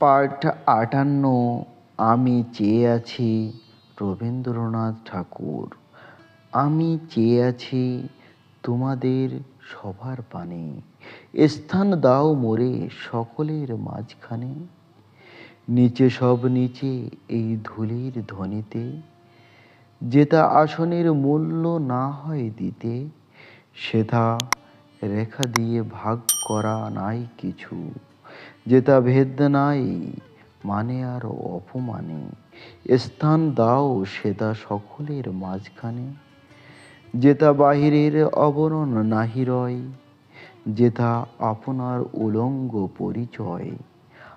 পাঠ আটান্ন, আমি চেয়ে আছি রবীন্দ্রনাথ ঠাকুর। আমি চেয়ে আছি তোমাদের সবার পানে। স্থান দাও মোরে সকলের মাঝখানে। নিচে সব নিচে এই ধুলির ধ্বনিতে। যেটা আসনের মূল্য না হয় দিতে সেটা রেখা দিয়ে ভাগ করা নাই কিছু। যেটা ভেদ নাই মানে আর অপমানে। স্থান দাও সেটা সকলের মাঝখানে। যেটা বাহিরের আবরণ নাহি রয় যেথা আপনার উলঙ্গ পরিচয়।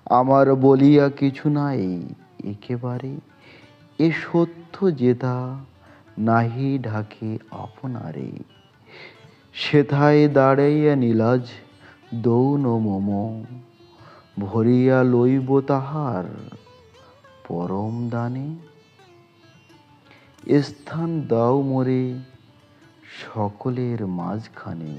আমার বলিয়া কিছু নাই একেবারে। এ সত্য যেথা নাহি ঢাকে আপনারে। সেথায় দাঁড়াইয়া নীলাজ, দৌন মম। ভরিয়া লইব তাহার পরম দানে। স্থান দাও মোরে সকলের মাঝখানে।